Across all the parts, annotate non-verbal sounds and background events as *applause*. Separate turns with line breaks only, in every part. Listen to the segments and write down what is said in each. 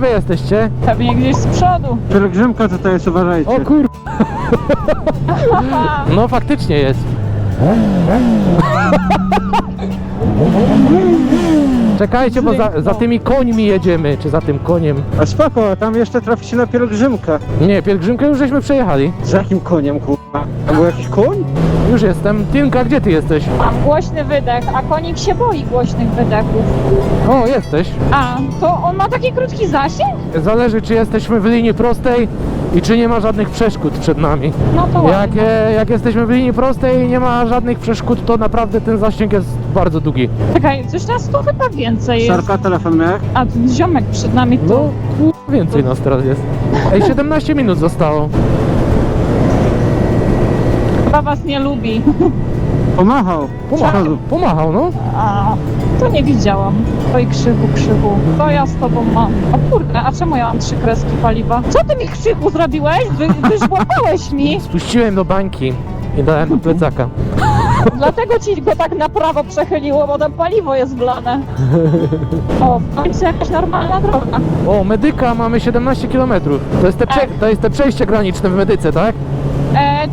Wy jesteście?
Pewnie gdzieś z przodu.
Pielgrzymka tutaj jest, uważajcie.
O kur... *laughs* No faktycznie jest. *laughs* Czekajcie, bo za, za tymi końmi jedziemy, czy za tym koniem.
A spoko, tam jeszcze traficie na pielgrzymkę.
Nie, pielgrzymkę już żeśmy przejechali.
Z jakim koniem, kurwa? Tam był jakiś koń?
Już jestem. Tinka, gdzie ty jesteś?
Mam głośny wydech, a konik się boi głośnych wydechów.
O, jesteś.
A, to on ma taki krótki zasięg?
Zależy, czy jesteśmy w linii prostej i czy nie ma żadnych przeszkód przed nami.
No to
Jak,
ładnie.
e, jak jesteśmy w linii prostej i nie ma żadnych przeszkód, to naprawdę ten zasięg jest bardzo długi.
Czekaj, coś nas tu chyba więcej jest.
Sarka, telefon miałeś?
A ten ziomek przed nami to...
No, więcej nas teraz jest. Ej, 17 minut zostało.
Chyba was nie lubi. *laughs*
Pomachał.
Pomachał, pomachał no.
A, to nie widziałam. Oj, krzyku, krzyku. To ja z tobą mam. O kurde, a czemu ja mam trzy kreski paliwa? Co ty mi krzyku zrobiłeś? Wy, wyżłapałeś mi.
Spuściłem do bańki i dałem do plecaka. *laughs*
Dlatego ci go tak na prawo przechyliło, bo tam paliwo jest wlane. O, w końcu jakaś normalna droga.
O, medyka mamy 17 km. To jest te, prze, to jest te przejście graniczne w medyce, tak?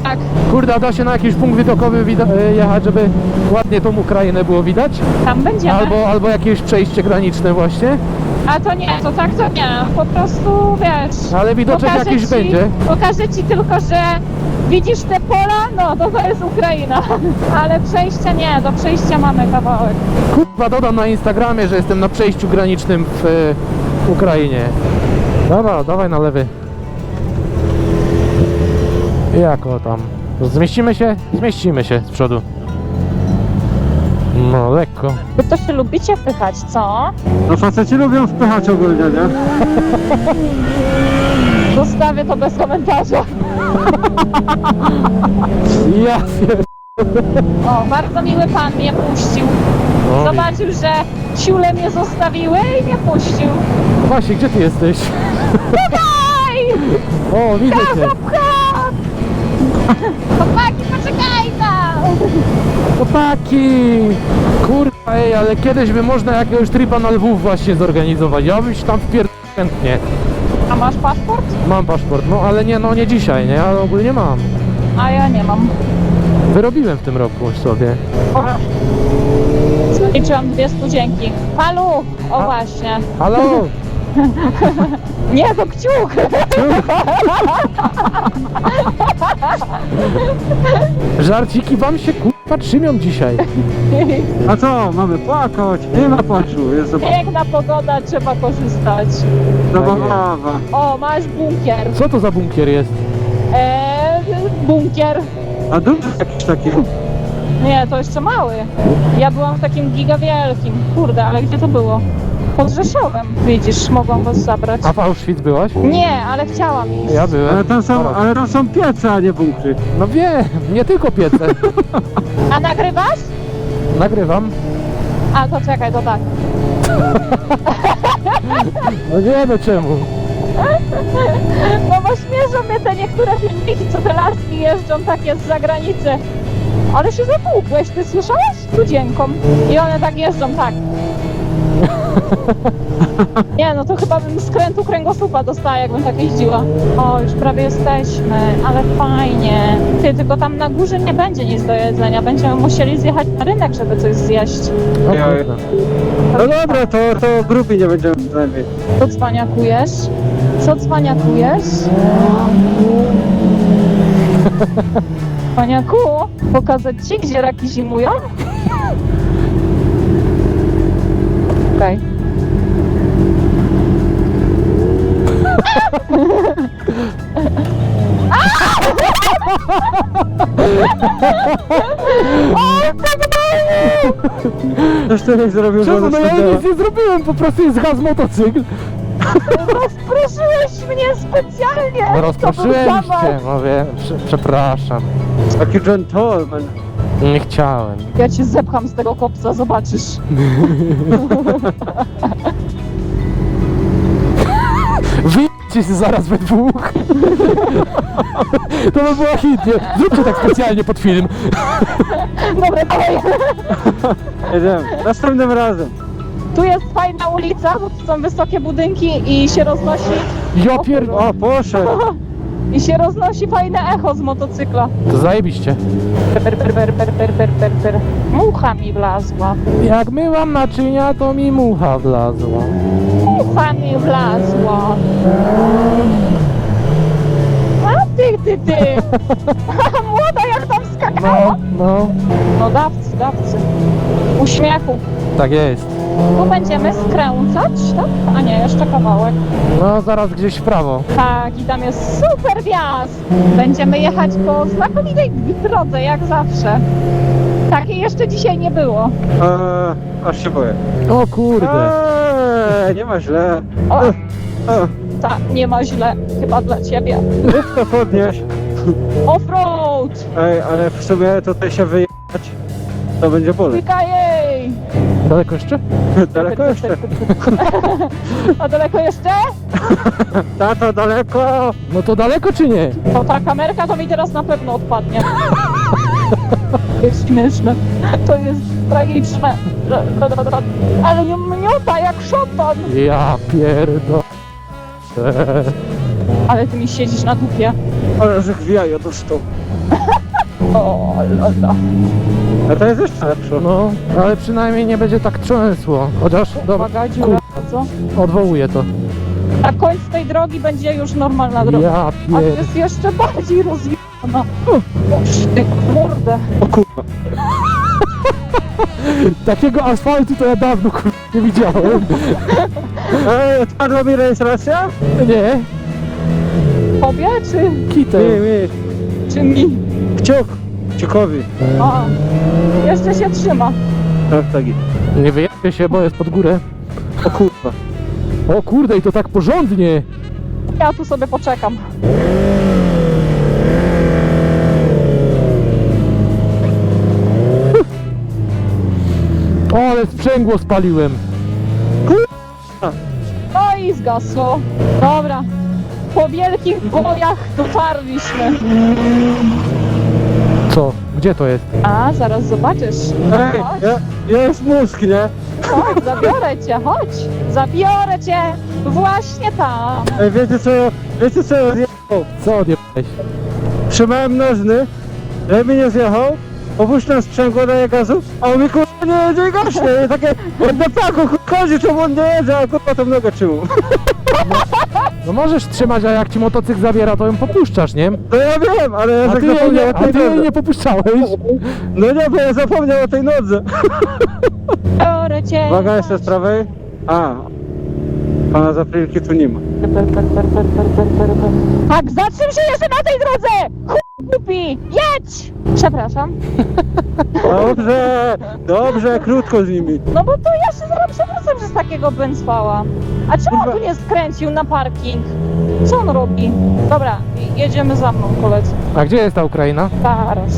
Tak,
Kurde, a da się na jakiś punkt widokowy wida- e, jechać, żeby ładnie tą Ukrainę było widać?
tam będziemy.
Albo, albo jakieś przejście graniczne właśnie?
A to nie, to tak to nie. Po prostu wiesz.
Ale widoczek
pokażę
jakiś
ci,
będzie.
Pokażę ci tylko, że widzisz te pola, no to to jest Ukraina. *laughs* Ale przejścia nie, do przejścia mamy kawałek.
Kurwa, dodam na Instagramie, że jestem na przejściu granicznym w e, Ukrainie. Dobra, dawaj na lewy. Jako tam? Zmieścimy się? Zmieścimy się z przodu. No, lekko.
Wy to się lubicie wpychać, co?
No faceci lubią wpychać ogólnie, nie?
Zostawię to bez komentarza.
Ja pier...
O, bardzo miły pan mnie puścił.
O,
Zobaczył, że siule mnie zostawiły i mnie puścił.
Właśnie, gdzie ty jesteś?
Tutaj!
O, widzę cię.
Chłopaki, poczekaj tam!
Chłopaki! Kurwa, ej, ale kiedyś by można jakiegoś tripa na Lwów właśnie zorganizować. Ja bym się tam wpierd... chętnie.
A masz paszport?
Mam paszport, no ale nie, no nie dzisiaj, nie? Ale ogólnie mam.
A ja nie mam.
Wyrobiłem w tym roku sobie.
Liczyłam dwie studzienki. Palu! O
A-
właśnie.
Halo! *laughs* *laughs*
Nie, to kciuk!
Żarciki wam się kurwa trzymią dzisiaj.
A co, mamy płakać? Nie ma płaczu, jest
Piękna pogoda, trzeba korzystać.
zabawa.
O, masz bunkier.
Co to za bunkier jest?
Eee, bunkier.
A duży jakiś taki.
Nie, to jeszcze mały. Ja byłam w takim giga wielkim. Kurde, ale gdzie to było? Pod Rzeszowem. Widzisz, mogłam was zabrać.
A w Auschwitz byłaś?
Nie, ale chciałam iść.
Ja byłem.
Ale tam są, ale tam są piece, a nie bunkry.
No wiem, nie tylko piece. *laughs*
A nagrywasz?
Nagrywam.
A, to czekaj, to tak. *laughs*
No nie no czemu. *laughs*
No bo śmieszą mnie te niektóre filmiki, co te laski jeżdżą takie z zagranicy. Ale się zatłukłeś, ty słyszałeś? Studzienką. I one tak jeżdżą, tak. *laughs* Nie, no to chyba bym skrętu kręgosłupa dostała, jakbym tak jeździła. O, już prawie jesteśmy, ale fajnie. Ty, tylko tam na górze nie będzie nic do jedzenia. Będziemy musieli zjechać na rynek, żeby coś zjeść.
O
Ja-
kurde.
No dobra, to, to grubi nie będziemy zajmie.
Co cwaniakujesz? Co cwaniakujesz? *laughs* Cwaniaku, pokazać ci, gdzie raki zimują? *laughs* Okej.
Coś ty nie zrobił, że
Czemu? No ja
ona
nic nie zrobiłem, po prostu jest gaz motocykl.
Rozproszyłeś mnie specjalnie!
No
To był
rozproszyłem
zawał.
no wiem, prze, przepraszam.
Taki gentleman.
Nie chciałem.
Ja cię zepcham z tego kopca, zobaczysz. *laughs*
Wyjdźcie się zaraz we dwóch. To by było hit, nie? Zróbcie tak specjalnie pod film.
Dobra, dawaj.
Jedziemy. Następnym razem.
Tu jest fajna ulica, bo tu są wysokie budynki i się roznosi
Ja pier...
O, poszedł.
I się roznosi fajne echo z motocykla.
To zajebiście.
Per, per, per, per, per, per, per, per. Mucha mi wlazła.
Jak myłam naczynia, to mi mucha wlazła.
Mucha mi wlazła. A ty, ty, ty. *laughs* Młoda jak tam skakała.
No, no.
No dawcy, dawcy. Uśmiechu.
Tak jest.
Tu będziemy skręcać, tak? A nie, jeszcze kawałek.
No, zaraz gdzieś w prawo.
Tak, i tam jest super wjazd. Będziemy jechać po znakomitej drodze, jak zawsze. Takiej jeszcze dzisiaj nie było.
Eee, aż się boję.
O kurde.
Eee, nie ma źle.
O,
Eee,
ta, nie ma źle, chyba dla ciebie.
Szybko podnieś.
Offroad!
Ej, ale w sumie tutaj się wyjechać, to będzie boleć.
Daleko jeszcze? *laughs*
Daleko jeszcze? *laughs*
A daleko jeszcze? *laughs*
Tato, daleko!
No to daleko czy nie?
To ta kamerka to mi teraz na pewno odpadnie. To jest śmieszne. To jest tragiczne. Ale nie miota jak szatan.
Ja pierdo...
Ale ty mi siedzisz na dupie.
Ale że gwiajo dostał.
O, lala.
A to jest jeszcze lepsze.
No, ale przynajmniej nie będzie tak trzęsło. Chociaż, dobra,
Uwaga, dziura, co?
odwołuję to.
Na końcu tej drogi będzie już normalna droga.
Ja
A tu
pier...
jest jeszcze bardziej rozjechana. O, ty kurde.
O kurwa. *laughs*
Takiego asfaltu to ja dawno kur... nie widziałem. *laughs*
Ej, odpadła mi rejestracja?
Nie,
Tobie czy,
kitel.
Mi, mi.
czy mi?
Kciuk. Kciukowi.
A, jeszcze się trzyma.
Tak, tak.
Nie wyjebie się, bo jest pod górę.
O kurwa.
O kurde, i to tak porządnie.
Ja tu sobie poczekam.
O, ale sprzęgło spaliłem.
No i zgasło. Dobra. Po wielkich bojach dotarliśmy.
Co? Gdzie to jest?
A, zaraz zobaczysz.
Ej,
Chodź,
ja, ja jest mózg, nie?
chodź, zabiorę cię, chodź. Zabiorę cię właśnie tam.
Ej, wiecie co, wiecie co ja zjechał?
Co odjebałeś?
Trzymałem nożny, żeby nie zjechał, opuszczam sprzęgło, daję gazu, a on mi kurwa nie jedzie goście, I takie, jak na paku chodzi, czemu on nie jedzie, a kurwa tą nogę trzymał.
No możesz trzymać, a jak ci motocykl zabiera, to ją popuszczasz, nie?
No ja wiem, ale ja
A
tak
ty, jej nie,
o
a
tej
ty jej
nodze.
nie popuszczałeś.
No nie, bo ja zapomniał o tej nodze.
Biorę cię.
Uwaga, jeszcze z prawej. A, pana Zaprilki tu nie ma.
Tak, zatrzym się jeszcze na tej drodze! Chuj głupi! Jedź! Przepraszam. *laughs*
Dobrze, dobrze, krótko z nimi.
No bo to ja się zaraz przewrócę przez takiego bęcwała. A czemu on tu nie skręcił na parking? Co on robi? Dobra, jedziemy za mną, koledzy.
A gdzie jest ta Ukraina?
Zaraz.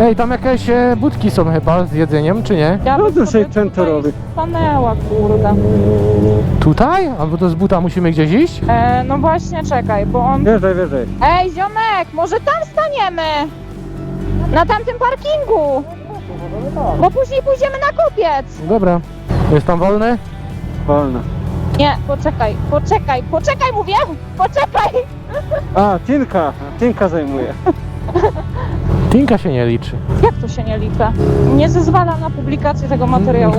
Ej, tam jakieś e, budki są chyba z jedzeniem, czy nie?
Ja
No
bym
to
sobie
się często
tutaj. Stanęła, kurde.
Tutaj? Albo to z buta musimy gdzieś iść?
E, no właśnie, czekaj, bo on...
Wierzaj, wierzaj.
Ej, ziomek, może tam staniemy? Na tamtym parkingu! Bo później pójdziemy na kopiec!
Dobra. Jest tam wolny?
Wolno.
Nie, poczekaj, poczekaj, poczekaj, mówię! Poczekaj!
A, Tinka, Tinka zajmuje.
Tinka się nie liczy.
Jak to się nie liczy? Nie zezwala na publikację tego materiału.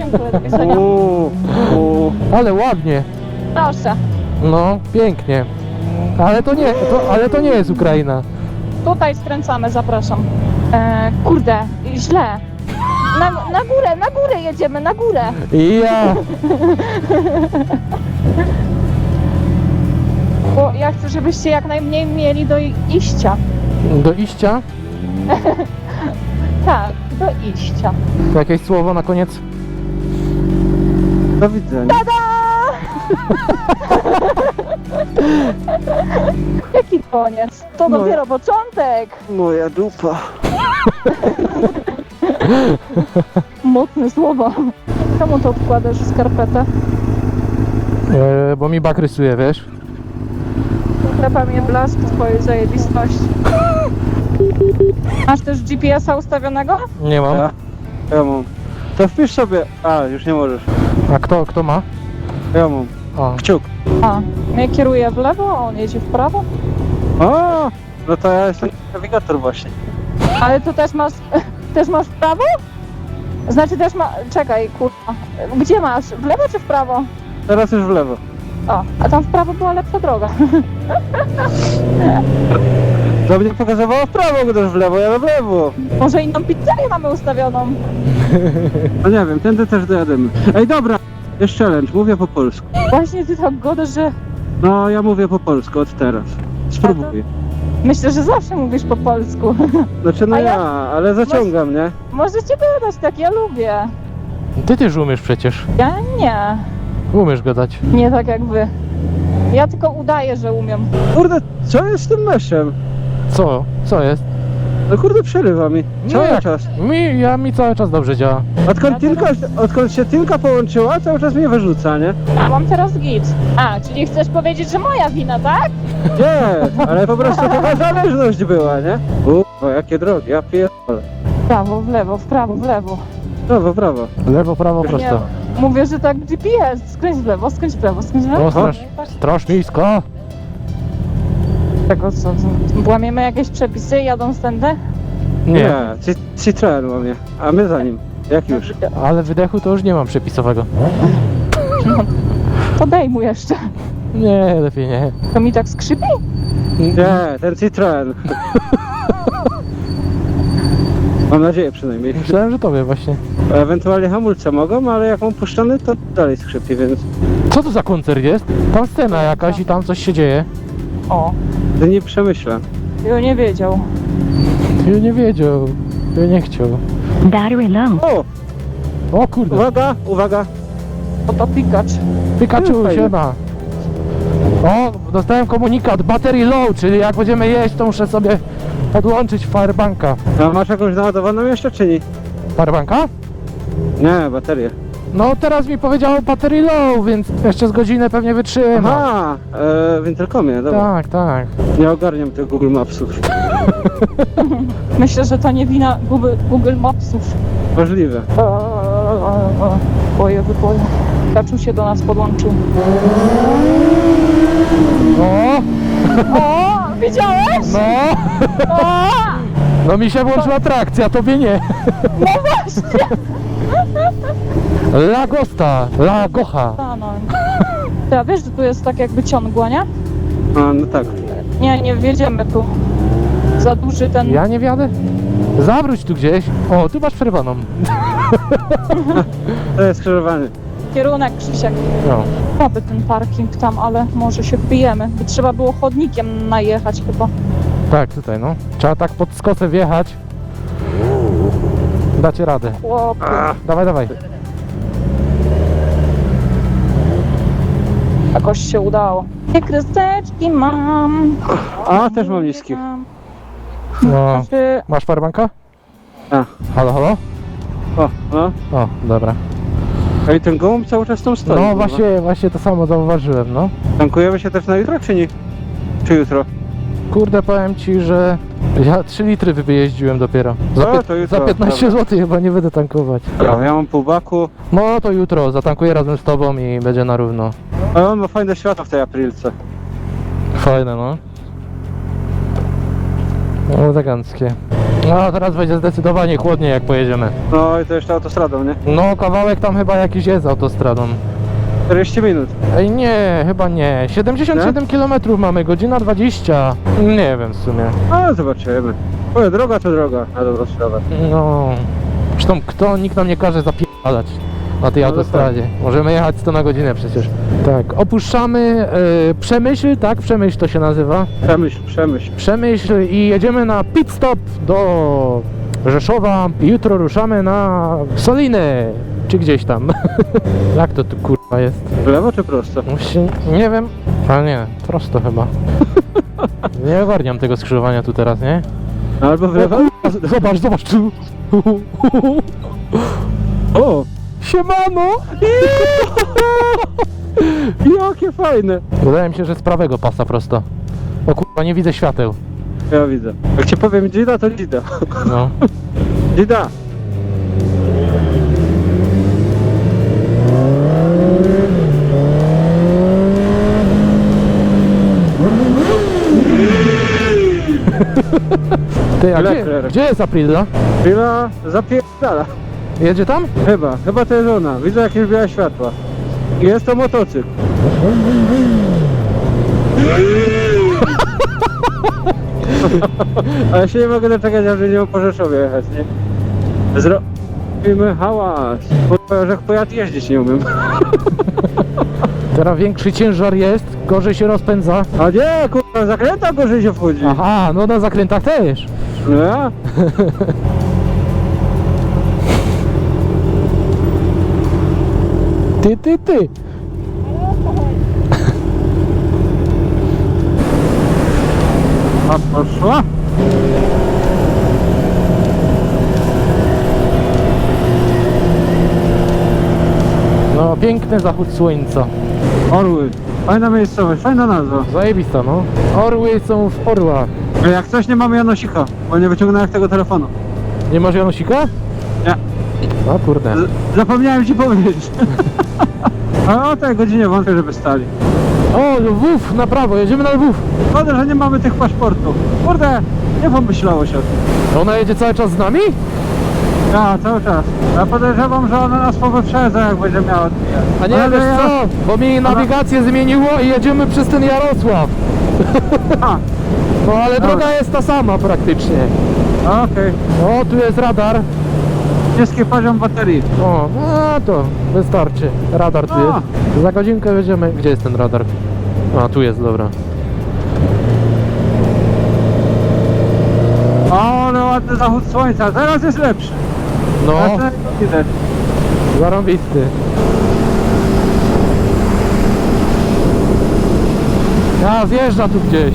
Dziękuję, do widzenia.
Uuu, uuu.
Ale ładnie.
Proszę,
No, pięknie. Ale to nie, to, ale to nie jest Ukraina.
tutaj skręcamy, zapraszam. E, kurde, źle. Na, na górę, na górę jedziemy, na górę.
I ja.
Bo ja chcę, żebyście jak najmniej mieli do iścia.
Do iścia. *laughs*
Tak, do iścia.
To jakieś słowo na koniec?
Do widzenia.
Tada! *laughs* Jaki koniec? To
No.
dopiero początek.
Moja dupa. *laughs*
Mocne słowa. Czemu to odkładasz skarpetę?
E, bo mi bak rysuje, wiesz?
Klepa mnie blask twojej zajebistości. Masz też GPS-a ustawionego?
Nie mam.
Ja, ja mam. To wpisz sobie... A, już nie możesz.
A kto, kto ma?
Ja mam.
O,
Kciuk.
A, mnie kieruje w lewo, a on jedzie w prawo?
O! No to ja jestem nawigator właśnie.
Ale to też masz, *laughs* też masz w prawo? Znaczy też ma, czekaj, kurwa, gdzie masz? W lewo czy w prawo?
Teraz już w lewo.
O, a tam w prawo była lepsza droga. *laughs*
To mnie pokazywało w prawo, gdyż w lewo, ja w lewo.
Może inną pizzerię mamy ustawioną? *laughs*
No nie wiem, tędy też dojadymy. Ej, dobra. Jest challenge, mówię po polsku.
Właśnie ty tak godasz, że
No, ja mówię po polsku od teraz. Spróbuję.
myślę, że zawsze mówisz po polsku. *laughs*
Znaczy, no
A ja-
ja, ale zaciągam, nie?
Możecie gadać tak, ja lubię.
ty też umiesz przecież.
Ja nie,
Umiesz gadać.
nie tak jak wy. Ja tylko udaję, że umiem.
Kurde, co jest z tym meszem?
Co? Co jest?
No kurde, przerywa mi.
No
Cały
jak?
czas.
Mi, ja mi cały czas dobrze działa.
Odkąd,
Ja
Tilka, odkąd się Tilka połączyła, cały czas mnie wyrzuca, nie?
A mam teraz git. A, czyli chcesz powiedzieć, że moja wina, tak?
Nie, ale po prostu taka zależność była, nie? Uuu, jakie drogi, ja pierdolę.
W prawo, w lewo, w prawo, w lewo.
Prawo, prawo.
Lewo, prawo, prosto.
Nie, mówię, że tak GPS. Skręć w lewo, skręć w prawo, skręć w lewo.
O, strasz, strasz nisko.
Tego co? Łamiemy jakieś przepisy jadąc tędy?
Nie,
Ci- Citroen łamie, a my za nim. Jak już?
ale wydechu to już nie mam przepisowego.
Podejmuj jeszcze.
Nie, lepiej nie.
To mi tak skrzypi?
Nie, ten Citroen. Mam nadzieję przynajmniej.
Myślałem, że tobie właśnie.
Ewentualnie hamulce mogą, ale jak mam puszczony, to dalej skrzypi, więc
Co to za koncert jest? Tam scena jakaś i tam coś się dzieje.
O,
dni przemyślę.
ja nie wiedział.
Ja nie wiedział. Ja nie chciał.
Battery low.
O,
O kurde.
uwaga, uwaga.
Oto pikacz.
Pikachu,
Fajnie.
siema. O, dostałem komunikat, battery low, czyli jak będziemy jeść, to muszę sobie podłączyć firebanka.
A masz jakąś naładowaną jeszcze, czy nie?
Firebanka?
Nie, baterię.
No teraz mi powiedział battery low, więc jeszcze z godzinę pewnie wytrzyma.
Aha, e, w Intercomie, dobra.
Tak, tak.
Nie ogarniam tych Google Mapsów. *laughs*
Myślę, że to nie wina Google, Google Mapsów.
Możliwe.
Boję, wyboję. Pikachu się do nas podłączył.
O,
O, widziałeś?
no.
O,
No mi się włączyła trakcja, tobie nie.
no właśnie.
Lagosta, Lagocha.
Stanąć. *laughs* Ja wiesz, że tu jest tak jakby ciągła, nie?
A, no tak.
Nie, nie wjedziemy tu. Za duży ten...
Ja nie wiadę? Zawróć tu gdzieś. O, tu masz przerwaną. *laughs*
To jest skrzyżowanie.
Kierunek, Krzysiek.
No.
Mamy ten parking tam, ale może się wbijemy. By trzeba było chodnikiem najechać chyba.
Tak, tutaj no. Trzeba tak pod skosę wjechać. Dacie radę.
Chłopie.
Dawaj, dawaj.
Jakoś się udało. Nie kreseczki mam.
A, też mam niski.
No.
Znaczy,
Masz firebanka?
A.
Halo, halo?
O, no.
O, dobra.
Ej, ten gołąb cały czas tam stoi.
No
kurwa.
właśnie, właśnie to samo zauważyłem, no.
Tankujemy się też na jutro, czy nie? Czy jutro?
Kurde, powiem ci, że ja 3 litry wyjeździłem dopiero. Za,
No,
pię-
to jutro,
za 15
dobra.
zł chyba nie będę tankować.
Ja, ja mam pół baku.
No to jutro zatankuję razem z tobą i będzie na równo.
A on ma fajne światło w tej aprilce.
Fajne, no. No, eleganckie. No, teraz będzie zdecydowanie chłodniej, jak pojedziemy.
No i to jeszcze autostradą, nie?
No, kawałek tam chyba jakiś jest autostradą.
40 minut.
Ej, nie, chyba nie. 77 km mamy, godzina 20. Nie wiem w sumie.
Ale zobaczymy. Oj, droga to droga, na dobrą sprawę.
No. Zresztą kto, nikt nam nie każe zapierdalać na tej
No
autostradzie. Możemy jechać 100 na godzinę przecież. Tak, opuszczamy e, Przemyśl, tak? Przemyśl to się nazywa.
Przemyśl, przemyśl.
Przemyśl i jedziemy na pit stop do Rzeszowa. Jutro ruszamy na Soliny, czy gdzieś tam. *laughs* Jak to tu kurwa jest?
W lewo czy prosto?
Właśnie, nie wiem. A nie, prosto chyba. *laughs* Nie ogarniam tego skrzyżowania tu teraz, nie?
Albo w lewo?
Zobacz, zobacz tu.
O!
Siemano! *laughs*
Jakie fajne!
Wydaje mi się, że z prawego pasa prosto. O kurwa, nie widzę świateł.
Ja widzę. Jak ci powiem dzida, to dzida.
No.
Dzida!
Ty, a gdzie,
Leclerc.
gdzie jest Aprilla?
Chwila, zapierdala.
Jedzie tam?
Chyba, chyba to jest ona. Widzę jakieś białe światła. I jest to motocykl. *laughs* Ale się nie mogę doczekać, aż będziemy po Rzeszowie jechać, nie? Zrobimy hałas. Kurwa, że jak pojazd jeździć nie umiem. *laughs*
Teraz większy ciężar jest, gorzej się rozpędza.
A nie, kurwa, zakręta gorzej się wchodzi.
Aha, no na zakrętach też.
Ja? *laughs*
Ty, ty, ty.
A poszła?
No, piękny zachód słońca.
Orły. Fajna miejscowość, fajna nazwa.
Zajebista, no. Orły są w orłach.
A Jak coś nie mamy Janosika, bo nie wyciągnąłem tego telefonu.
Nie masz Janosika?
Nie.
No kurde.
Z- Zapomniałem ci powiedzieć. *laughs* A o tej godzinie wątpię, żeby stali.
O, Lwów, na prawo, jedziemy na Lwów.
Szkoda, że nie mamy tych paszportów. Kurde, nie pomyślało się o tym.
Ona jedzie cały czas z nami?
Ja, cały czas. Ja podejrzewam, że ona nas powyprzedza, jak będzie miała odbijać.
A nie,
Ale
wiesz
ja-
co? Bo mi nawigację zmieniło i jedziemy przez ten Jarosław.
A,
No *laughs* ale
Dobra.
droga jest ta sama praktycznie.
okej.
O, tu jest radar.
Niski poziom baterii.
O, no to wystarczy. Radar tu
A.
jest. Za godzinkę jedziemy. Gdzie jest ten radar? A, tu jest, dobra.
O, ale ładny zachód słońca. Teraz jest lepszy.
No,
widać.
zarąbisty. Ja zjeżdża tu gdzieś. *laughs*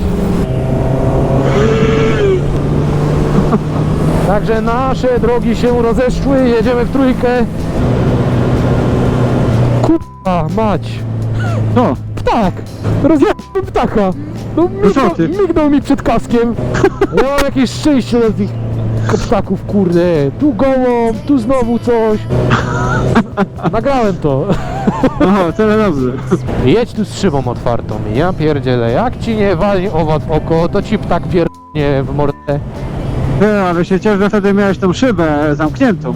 Także nasze drogi się rozeszły, jedziemy w trójkę. Kurwa mać.
No,
Ptak! Rozjechałem ptaka! No
co
mignął, mignął mi przed kaskiem. Ja mam jakieś szczęście na tych ptaków, kurde. Tu gołąb, tu znowu coś. *laughs* Nagrałem to.
Oho, tyle dobrze.
Jedź tu z szybą otwartą. Ja pierdzielę, jak ci nie wali owad w oko, to ci ptak pierdnie w mordę.
Ty, ale się cieszę, że wtedy miałeś tą szybę zamkniętą.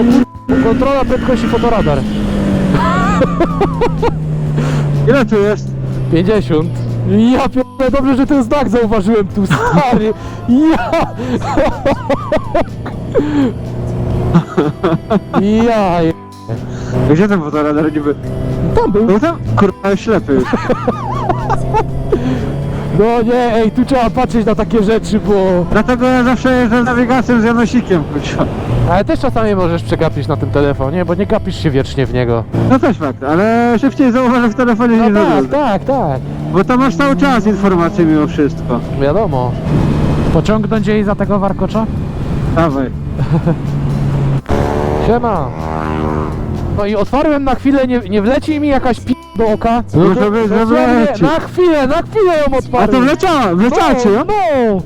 O kur... Kontrola prędkości fotoradar.
Ile tu jest?
50. Ja pierdolę, dobrze, że ten znak zauważyłem tu, stary. Ja. Ja. je-
Gdzie ten fotoradar niby?
Tam był.
Był tam? Kurwa, ślepy już.
No nie, ej, tu trzeba patrzeć na takie rzeczy, bo...
Dlatego ja zawsze jeżdżę z nawigacją z Janosikiem, kurwa.
Ale też czasami możesz przegapić na tym telefonie, bo nie gapisz się wiecznie w niego.
No też fakt, ale szybciej zauważę w telefonie
No
niż
tak,
tak,
tak, tak.
Bo to masz cały czas informacje mimo wszystko.
Wiadomo. Pociągnąć jej za tego warkocza?
Dawaj. *laughs*
Siema. No i otwarłem na chwilę, nie, nie wleci mi jakaś pi do oka.
No to wy-
dosłownie
wleci.
Na chwilę, na chwilę ją
A
otwarłem.
to wleciała, wleciacie,
no, no.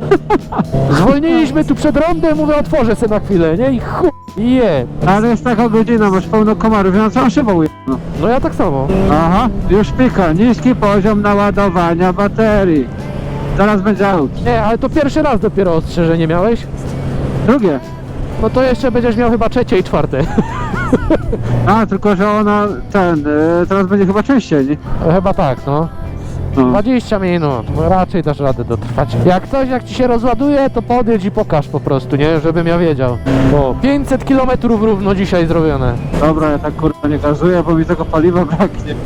*laughs* Zwolniliśmy tu przed rondem, mówię otworzę se na chwilę, nie? I chuj, je.
Ale jest taka godzina, masz pełno komarów, ja na całą szybą jedno.
No ja tak samo.
Aha, już pika, niski poziom naładowania baterii. Zaraz będzie aut.
Nie, ale to pierwszy raz dopiero ostrzeżenie miałeś.
Drugie.
No to jeszcze będziesz miał chyba trzecie i czwarte. *laughs*
A, tylko że ona, ten, e, teraz będzie chyba częściej, nie?
Chyba tak, no.
No.
20 minut, no raczej dasz radę dotrwać. Jak coś, jak ci się rozładuje, to podjedź i pokaż po prostu, nie? Żebym ja wiedział. Bo 500 km równo dzisiaj zrobione.
Dobra, ja tak kurwa nie gazuję, bo mi tego paliwa braknie. *laughs*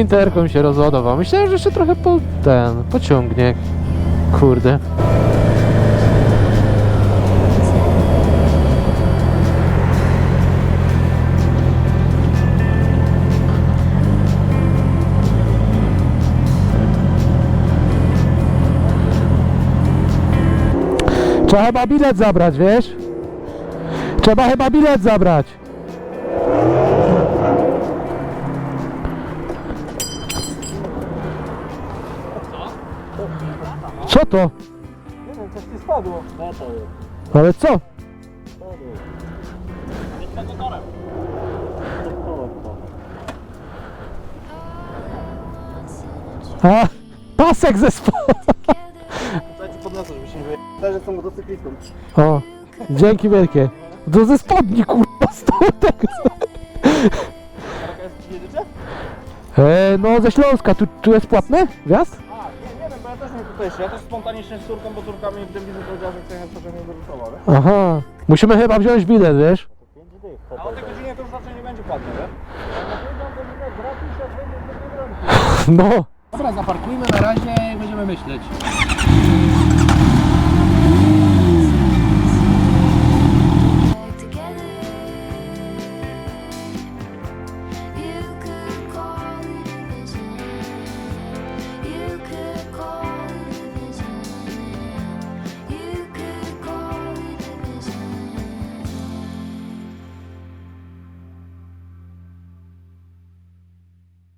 Interkom się rozładował. Myślałem, że jeszcze trochę po ten, pociągnie. Kurde. Trzeba chyba bilet zabrać, wiesz? Trzeba chyba bilet zabrać. Co to?
Nie wiem, coś ci spadło.
Ale co? Spadło. Nie. A, pasek ze spodu. *laughs*
Dajcie żeby się nie motocyklistą.
O, dzięki wielkie. Do ze spodni, kurwa, stał
tak. Jest
no, ze Śląska. Tu, tu jest płatne? Wjazd?
Też. Ja też spontanicznie z córką, bo córka mi w tym wizy powiedziała, że chce jechać pociągiem do Rzeszowa, wiesz?
Aha. Musimy chyba wziąć bilet, wiesz?
A o tej godzinie to już raczej nie będzie płatne, wiesz?
No.
Dobra, zaparkujmy na razie i będziemy myśleć.